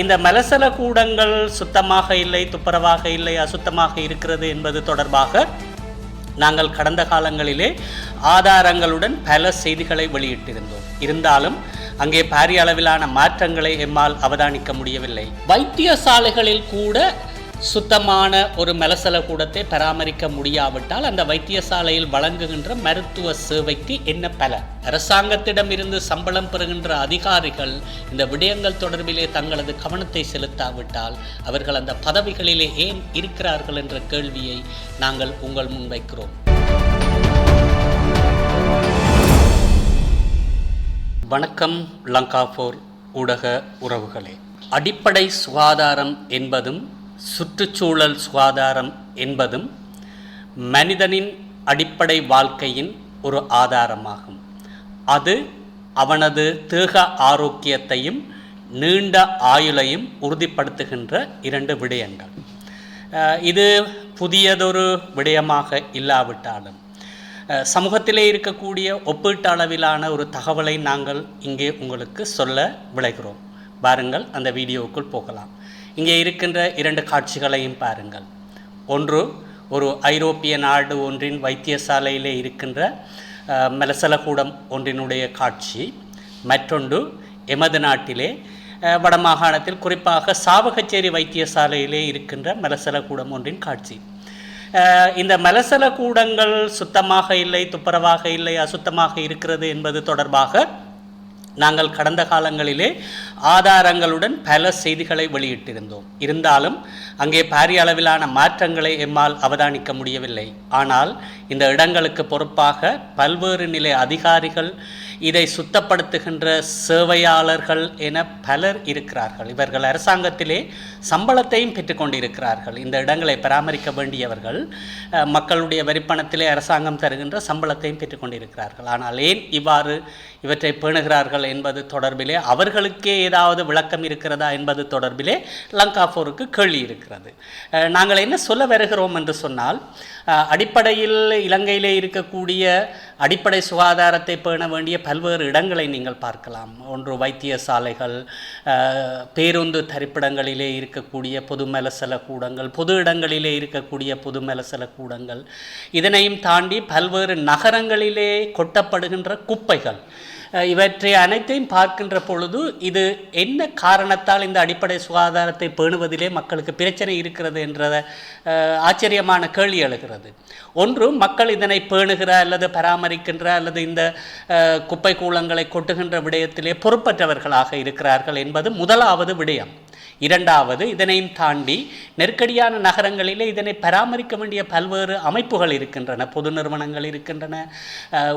இந்த மலசல கூடங்கள் சுத்தமாக இல்லை துப்புரவாக இல்லை அசுத்தமாக இருக்கிறது என்பது தொடர்பாக நாங்கள் கடந்த காலங்களிலே ஆதாரங்களுடன் பல செய்திகளை வெளியிட்டிருந்தோம். இருந்தாலும் அங்கே பாரிய அளவிலான மாற்றங்களை எம்மால் அவதானிக்க முடியவில்லை. வைத்தியசாலைகளில் கூட சுத்தமான ஒரு மலசல கூடத்தை பராமரிக்க முடியாவிட்டால் அந்த வைத்தியசாலையில் வழங்குகின்ற மருத்துவ சேவைக்கு என்ன பலன் அரசாங்கத்திடம் இருந்து சம்பளம் பெறுகின்ற அதிகாரிகள் இந்த விடயங்கள் தொடர்பிலே தங்களது கவனத்தை செலுத்தாவிட்டால் அவர்கள் அந்த பதவிகளிலே ஏன் இருக்கிறார்கள் என்ற கேள்வியை நாங்கள் உங்கள் முன்வைக்கிறோம் வணக்கம் லங்காபோர் ஊடக உறவுகளே. அடிப்படை சுகாதாரம் என்பதும் சுற்றுச்சூழல் சுகாதாரம் என்பதும் மனிதனின் அடிப்படை வாழ்க்கையின் ஒரு ஆதாரமாகும். அது அவனது தேக ஆரோக்கியத்தையும் நீண்ட ஆயுளையும் உறுதிப்படுத்துகின்ற இரண்டு விடயங்கள். இது புதியதொரு விடயமாக இல்லாவிட்டாலும் சமூகத்திலே இருக்கக்கூடிய ஒப்பீட்டு அளவிலான ஒரு தகவலை நாங்கள் இங்கே உங்களுக்கு சொல்ல விளைகிறோம். பாருங்கள் அந்த வீடியோவுக்குள் போகலாம். இங்கே இருக்கின்ற இரண்டு காட்சிகளையும் பாருங்கள். ஒன்று ஒரு ஐரோப்பிய நாடு ஒன்றின் வைத்தியசாலையிலே இருக்கின்ற அஹ், மலசலகூடம் ஒன்றினுடைய காட்சி. மற்றொன்று எமது நாட்டிலே வடமாகாணத்தில் குறிப்பாக சாவகச்சேரி வைத்தியசாலையிலே இருக்கின்ற மலசலகூடம் ஒன்றின் காட்சி. இந்த மலசல கூடங்கள் சுத்தமாக இல்லை துப்புரவாக இல்லை அசுத்தமாக இருக்கிறது என்பது தொடர்பாக நாங்கள் கடந்த காலங்களிலே ஆதாரங்களுடன் பல செய்திகளை வெளியிட்டிருந்தோம். இருந்தாலும் அங்கே பாரிய அளவிலான மாற்றங்களை எம்மால் அவதானிக்க முடியவில்லை. ஆனால் இந்த இடங்களுக்கு பொறுப்பாக பல்வேறு நிலை அதிகாரிகள் இதை சுத்தப்படுத்துகின்ற சேவையாளர்கள் என பலர் இருக்கிறார்கள். இவர்கள் அரசாங்கத்திலே சம்பளத்தையும் பெற்றுக்கொண்டிருக்கிறார்கள் இந்த இடங்களை பராமரிக்க வேண்டியவர்கள் மக்களுடைய வரிப்பணத்திலே அரசாங்கம் தருகின்ற சம்பளத்தையும் பெற்றுக்கொண்டிருக்கிறார்கள் ஆனால் ஏன் இவ்வாறு இவற்றை பேணுகிறார்கள் என்பது தொடர்பிலே அவர்களுக்கே ஏதாவது விளக்கம் இருக்கிறதா என்பது தொடர்பிலே லங்காஃபோருக்கு கேள்வி இருக்கிறது. நாங்கள் என்ன சொல்ல வருகிறோம் என்று சொன்னால் அடிப்படையில் இலங்கையிலே இருக்கக்கூடிய அடிப்படை சுகாதாரத்தை பேண வேண்டிய பல்வேறு இடங்களை நீங்கள் பார்க்கலாம். ஒன்று வைத்தியசாலைகள் பேருந்து தரிப்பிடங்களிலே இருக்கக்கூடிய பொது மலசல கூடங்கள் பொது இடங்களிலே இருக்கக்கூடிய பொது மலசல கூடங்கள். இதனையும் தாண்டி பல்வேறு நகரங்களிலே கொட்டப்படுகின்ற குப்பைகள். இவற்றை அனைத்தையும் பார்க்கின்ற பொழுது இது என்ன காரணத்தால் இந்த அடிப்படை சுகாதாரத்தை பேணுவதிலே மக்களுக்கு பிரச்சனை இருக்கிறது என்ற ஆச்சரியமான கேள்வி எழுகிறது. ஒன்று மக்கள் இதனை பேணுகிற அல்லது பராமரிக்கின்ற அல்லது இந்த குப்பை கூலங்களை கொட்டுகின்ற விடயத்திலே பொறுப்பற்றவர்களாக இருக்கிறார்கள் என்பது முதலாவது விடயம். இரண்டாவது இதனையும் தாண்டி நெருக்கடியான நகரங்களிலே இதனை பராமரிக்க வேண்டிய பல்வேறு அமைப்புகள் இருக்கின்றன. பொது நிறுவனங்கள் இருக்கின்றன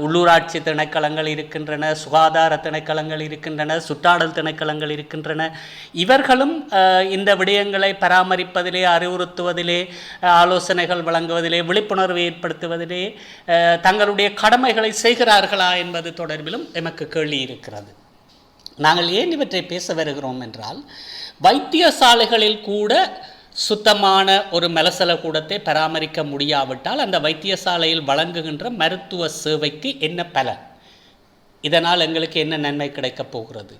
உள்ளூராட்சி திணைக்களங்கள் இருக்கின்றன சுகாதார திணைக்களங்கள் இருக்கின்றன சுற்றாடல் திணைக்களங்கள் இருக்கின்றன. இவர்களும் இந்த விடயங்களை பராமரிப்பதிலே அறிவுறுத்துவதிலே ஆலோசனைகள் வழங்குவதிலே விழிப்புணர்வு ஏற்படுத்துவதிலே தங்களுடைய கடமைகளை செய்கிறார்களா என்பது தொடர்பிலும் எமக்கு கேள்வி இருக்கிறது. நாங்கள் ஏன் இவற்றை பேச வருகிறோம் என்றால் வைத்தியசாலைகளில் கூட சுத்தமான ஒரு மலசல கூடத்தை பராமரிக்க முடியாவிட்டால் அந்த வைத்தியசாலையில் வழங்குகின்ற மருத்துவ சேவைக்கு என்ன பலன்? இதனால் எங்களுக்கு என்ன நன்மை கிடைக்கப் போகிறது?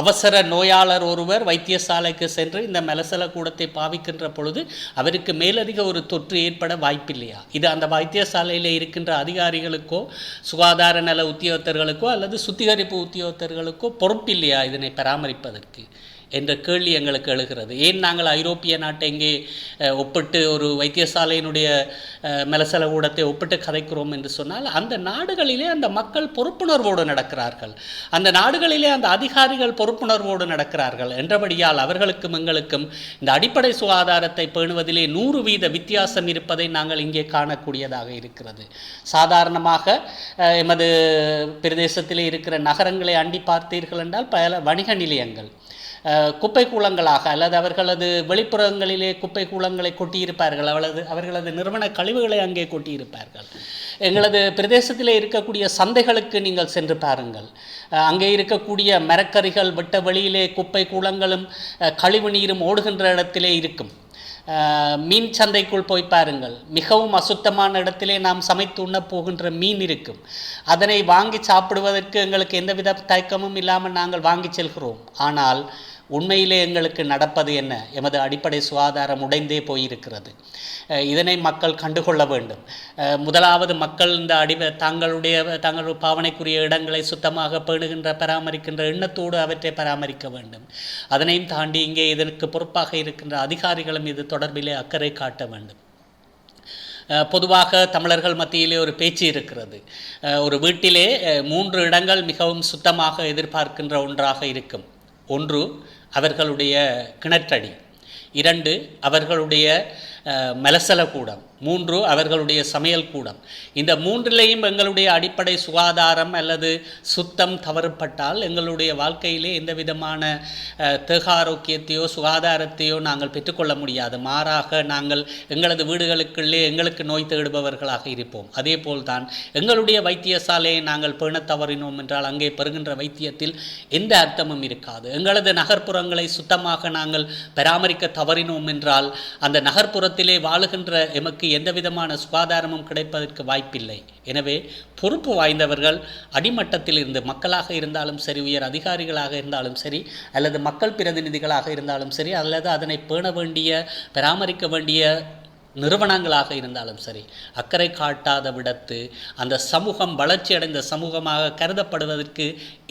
அவசர நோயாளர் ஒருவர் வைத்தியசாலைக்கு சென்று இந்த மலசல கூடத்தை பாவிக்கின்ற பொழுது அவருக்கு மேலதிக ஒரு தொற்று ஏற்பட வாய்ப்பில்லையா? இது அந்த வைத்தியசாலையில் இருக்கின்ற அதிகாரிகளுக்கோ சுகாதார நல உத்தியோகத்தர்களுக்கோ அல்லது சுத்திகரிப்பு உத்தியோகத்தர்களுக்கோ பொறுப்பில்லையா இதனை பராமரிப்பதற்கு? என்ற கேள்வி எங்களுக்கு எழுகிறது. ஏன் நாங்கள் ஐரோப்பிய நாட்டை இங்கே ஒப்பிட்டு ஒரு வைத்தியசாலையினுடைய மெலசல மலசல ஊடத்தை ஒப்பிட்டு கதைக்கிறோம் என்று சொன்னால் அந்த நாடுகளிலே அந்த மக்கள் பொறுப்புணர்வோடு நடக்கிறார்கள். அந்த நாடுகளிலே அந்த அதிகாரிகள் பொறுப்புணர்வோடு நடக்கிறார்கள். என்றபடியால் அவர்களுக்கும் எங்களுக்கும் இந்த அடிப்படை சுகாதாரத்தை பேணுவதிலே நூறு வீத வித்தியாசம் இருப்பதை நாங்கள் இங்கே காணக்கூடியதாக இருக்கிறது. சாதாரணமாக எமது பிரதேசத்திலே இருக்கிற நகரங்களை அண்டி பார்த்தீர்கள் என்றால் பல வணிக நிலையங்கள். குப்பை கூலங்களாக அல்லது அவர்களது வெளிப்புறங்களிலே குப்பை கூலங்களை கொட்டியிருப்பார்கள் அவளது அவர்களது நிறுவன கழிவுகளை அங்கே கொட்டியிருப்பார்கள். எங்களது பிரதேசத்தில் இருக்கக்கூடிய சந்தைகளுக்கு நீங்கள் சென்று பாருங்கள். அங்கே இருக்கக்கூடிய மரக்கறிகள் வெட்ட வெளியிலே குப்பை கூலங்களும் கழிவு நீரும் ஓடுகின்ற இடத்திலே இருக்கும். மீன் சந்தைக்குள் போய் பாருங்கள். மிகவும் அசுத்தமான இடத்திலே நாம் சமைத்து உண்ண போகின்ற மீன் இருக்கும். அதனை வாங்கி சாப்பிடுவதற்கு எங்களுக்கு எந்தவித தயக்கமும் இல்லாமல் நாங்கள் வாங்கி செல்கிறோம். ஆனால் உண்மையிலே எங்களுக்கு நடப்பது என்ன? எமது அடிப்படை சுகாதாரம் உடைந்தே போயிருக்கிறது. இதனை மக்கள் கண்டுகொள்ள வேண்டும். முதலாவது மக்கள் இந்த அடி தங்களுடைய தங்கள் பாவனைக்குரிய இடங்களை சுத்தமாக பேணுகின்ற பராமரிக்கின்ற எண்ணத்தோடு அவற்றை பராமரிக்க வேண்டும். அதனையும் தாண்டி இங்கே இதற்கு பொறுப்பாக இருக்கின்ற அதிகாரிகளும் இது தொடர்பிலே அக்கறை காட்ட வேண்டும். பொதுவாக தமிழர்கள் மத்தியிலே ஒரு பேச்சு இருக்கிறது. ஒரு வீட்டிலே மூன்று இடங்கள் மிகவும் சுத்தமாக எதிர்பார்க்கின்ற ஒன்றாக இருக்கும். ஒன்று அவர்களுடைய கிணற்றடி. இரண்டு அவர்களுடைய மலசல கூடம். மூன்று அவர்களுடைய சமையல் கூடம் இந்த மூன்றிலையும் எங்களுடைய அடிப்படை சுகாதாரம் அல்லது சுத்தம் தவறுபட்டால் எங்களுடைய வாழ்க்கையிலே எந்த விதமான தேகாரோக்கியத்தையோ சுகாதாரத்தையோ நாங்கள் பெற்றுக்கொள்ள முடியாது. மாறாக நாங்கள் எங்களது வீடுகளுக்குள்ளே எங்களுக்கு நோய் தேடுபவர்களாக இருப்போம். அதே போல்தான் எங்களுடைய வைத்தியசாலையை நாங்கள் பேண தவறினோம் என்றால் அங்கே பெறுகின்ற வைத்தியத்தில் எந்த அர்த்தமும் இருக்காது. எங்களது நகர்ப்புறங்களை சுத்தமாக நாங்கள் பராமரிக்க தவறினோம் என்றால் அந்த நகர்ப்புறத்திலே வாழுகின்ற எமக்கு எந்த விதமான சுகாதாரமும் கிடைப்பதற்கு வாய்ப்பில்லை. எனவே பொறுப்பு வாய்ந்தவர்கள் அடிமட்டத்தில் இருந்து மக்களாக இருந்தாலும் சரி உயர் அதிகாரிகளாக இருந்தாலும் சரி அல்லது மக்கள் பிரதிநிதிகளாக இருந்தாலும் சரி அல்லது அதனை பேண வேண்டிய பராமரிக்க வேண்டிய நிறுவனங்களாக இருந்தாலும் சரி அக்கறை காட்டாத விடத்து அந்த சமூகம் வளர்ச்சியடைந்த சமூகமாக கருதப்படுவதற்கு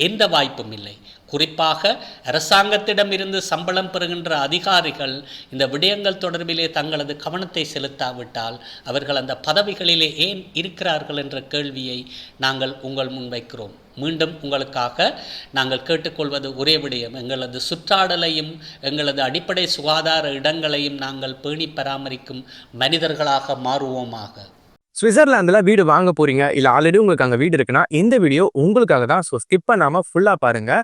எந்த வாய்ப்பும் இல்லை. குறிப்பாக அரசாங்கத்திடம் இருந்து சம்பளம் பெறுகின்ற அதிகாரிகள் இந்த விடயங்கள் தொடர்பிலே தங்களது கவனத்தை செலுத்தாவிட்டால் அவர்கள் அந்த பதவிகளிலே ஏன் இருக்கிறார்கள் என்ற கேள்வியை நாங்கள் உங்கள் முன்வைக்கிறோம் மீண்டும் உங்களுக்காக நாங்கள் கேட்டுக்கொள்வது ஒரே விடயம். எங்களது சுற்றாடலையும் எங்களது அடிப்படை சுகாதார இடங்களையும் நாங்கள் பேணி பராமரிக்கும் மனிதர்களாக மாறுவோமாக. சுவிட்சர்லாந்தில் வீடு வாங்க போறீங்க? இல்லை ஆல்ரெடி உங்களுக்கு அங்கே வீடு இருக்குன்னா இந்த வீடியோ உங்களுக்காக தான். ஸோ ஸ்கிப் பண்ணாமல் ஃபுல்லாக பாருங்கள்